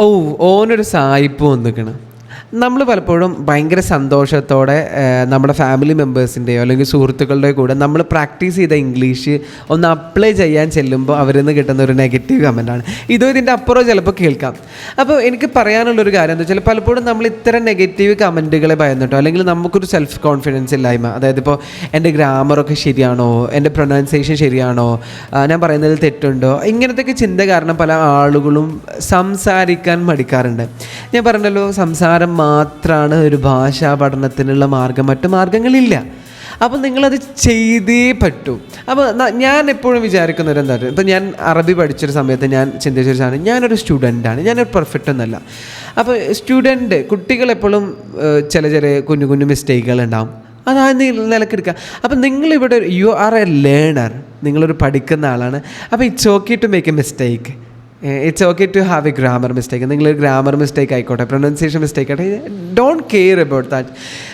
ഓ ഓനൊരു സായിപ്പ് വന്നിക്കണം. നമ്മൾ പലപ്പോഴും ഭയങ്കര സന്തോഷത്തോടെ നമ്മുടെ ഫാമിലി മെമ്പേഴ്സിന്റെയോ അല്ലെങ്കിൽ സുഹൃത്തുക്കളുടെയോ കൂടെ നമ്മൾ പ്രാക്ടീസ് ചെയ്ത ഇംഗ്ലീഷ് ഒന്ന് അപ്ലൈ ചെയ്യാൻ ചെല്ലുമ്പോൾ അവരിൽ നിന്ന് കിട്ടുന്ന ഒരു നെഗറ്റീവ് കമന്റാണ് ഇതോ ഇതിന്റെ അപ്പുറം ചിലപ്പോൾ കേൾക്കാം. അപ്പോൾ എനിക്ക് പറയാനുള്ളൊരു കാര്യം എന്താ വെച്ചാൽ പലപ്പോഴും നമ്മൾ ഇത്തരം നെഗറ്റീവ് കമന്റുകളെ ഭയന്നിട്ടോ അല്ലെങ്കിൽ നമുക്കൊരു സെൽഫ് കോൺഫിഡൻസ് ഇല്ലായ്മ അതായത് ഇപ്പോൾ എന്റെ ഗ്രാമറൊക്കെ ശരിയാണോ എന്റെ പ്രൊനൗൺസിയേഷൻ ശരിയാണോ ഞാൻ പറയുന്നതിൽ തെറ്റുണ്ടോ ഇങ്ങനത്തെയൊക്കെ ചിന്ത കാരണം പല ആളുകളും സംസാരിക്കാൻ മടിക്കാറുണ്ട്. ഞാൻ പറഞ്ഞല്ലോ സംസാരം മാത്രമാണ് ഒരു ഭാഷാ പഠനത്തിനുള്ള മാർഗം. മറ്റു മാർഗങ്ങളില്ല. അപ്പോൾ നിങ്ങളത് ചെയ്തേ പറ്റൂ. അപ്പോൾ ഞാൻ എപ്പോഴും വിചാരിക്കുന്ന ഒരു എന്താ ഇപ്പം ഞാൻ അറബി പഠിച്ചൊരു സമയത്ത് ഞാൻ ചിന്തിച്ചൊരു സാധനം ഞാനൊരു സ്റ്റുഡന്റാണ് ഞാനൊരു പെർഫെക്റ്റ് ഒന്നല്ല. അപ്പോൾ സ്റ്റുഡന്റ് കുട്ടികൾ എപ്പോഴും ചില ചെറിയ കുഞ്ഞു കുഞ്ഞു മിസ്റ്റേക്കുകൾ ഉണ്ടാവും. അതാ നിലക്കെടുക്കുക അപ്പം നിങ്ങളിവിടെ യു ആർ എ ലേണർ നിങ്ങളൊരു പഠിക്കുന്ന ആളാണ്. അപ്പോൾ it's okay to make a mistake it's okay to have a grammar mistake നിങ്ങളൊരു ഗ്രാമർ മിസ്റ്റേക്ക് ആയിക്കോട്ടെ പ്രൊനൗൺസിയേഷൻ മിസ്റ്റേക്ക് ആയിട്ടെ ഡോണ്ട് കെയർ അബൌട്ട് ദാറ്റ്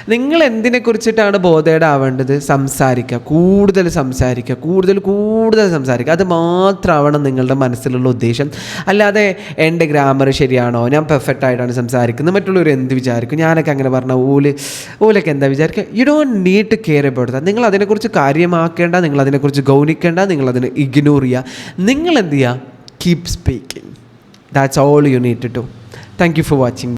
നിങ്ങൾ എന്തിനെ കുറിച്ചിട്ടാണ് ആവേണ്ടത്? സംസാരിക്കുക. കൂടുതൽ സംസാരിക്കുക. കൂടുതൽ കൂടുതൽ സംസാരിക്കുക. അത് മാത്രമാവണം നിങ്ങളുടെ മനസ്സിലുള്ള ഉദ്ദേശം. അല്ലാതെ എന്റെ ഗ്രാമർ ശരിയാണോ? ഞാൻ പെർഫെക്റ്റ് ആയിട്ടാണ് സംസാരിക്കുന്നത്. മറ്റുള്ളവർ എന്ത് വിചാരിക്കും? ഞാനൊക്കെ അങ്ങനെ പറഞ്ഞ ഓൽ ഓലൊക്കെ എന്താ വിചാരിക്കുക you don't need to care about that നിങ്ങൾ അതിനെക്കുറിച്ച് കാര്യമാക്കേണ്ട നിങ്ങൾ അതിനെക്കുറിച്ച് ഗൗനിക്കേണ്ട നിങ്ങൾ അതിനെ ഇഗ്നോർ ചെയ്യുക. നിങ്ങൾ എന്ത് ചെയ്യുക? keep speaking. That's all you need to do. Thank you for watching.